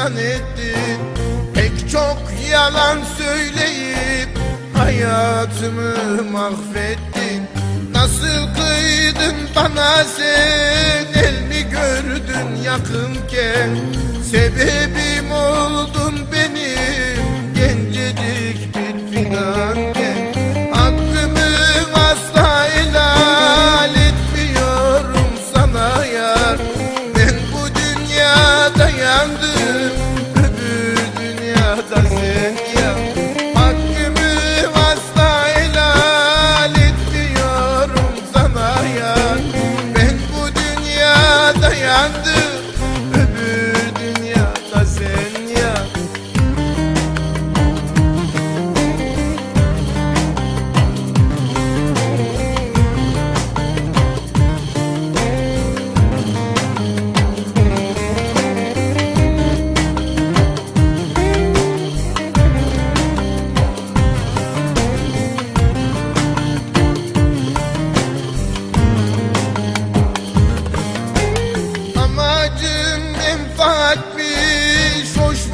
dar ettin. Pek çok yalan söyleyip hayatımı mahvettin. Nasıl kıydın bana sen? El mi gördün yakınken. Sebebim oldun benim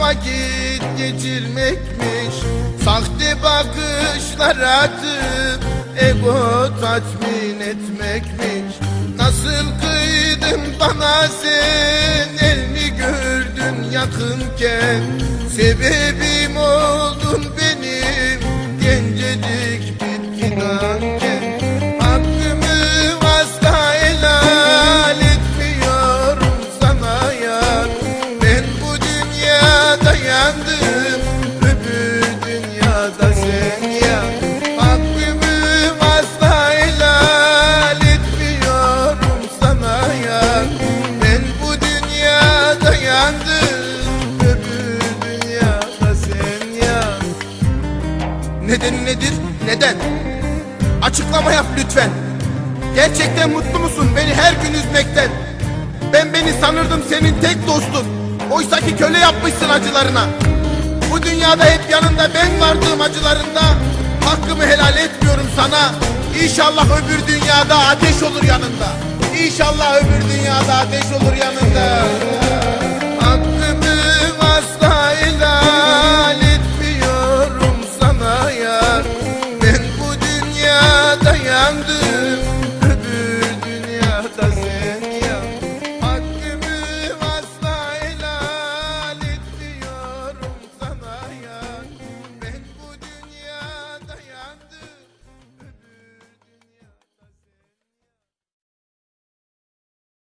vakit geçirmekmiş. Sahte bakışlar atıp Ego tatmin etmekmiş. Nasıl kıydın bana sen El mi gördün yakınken. Sebebim oldun benim Gencecik bir yandım öbür dünyada sen yan Neden nedir? Neden? Açıklama yap lütfen. Gerçekten mutlu musun beni her gün üzmekten? Ben beni sanırdım senin tek dostun. Oysa ki köle yapmışsın acılarına. Bu dünyada hep yanında ben vardığım acılarında hakkımı helal etmiyorum sana. İnşallah öbür dünyada ateş olur yanında. İnşallah öbür dünyada ateş olur yanında. 안 돼.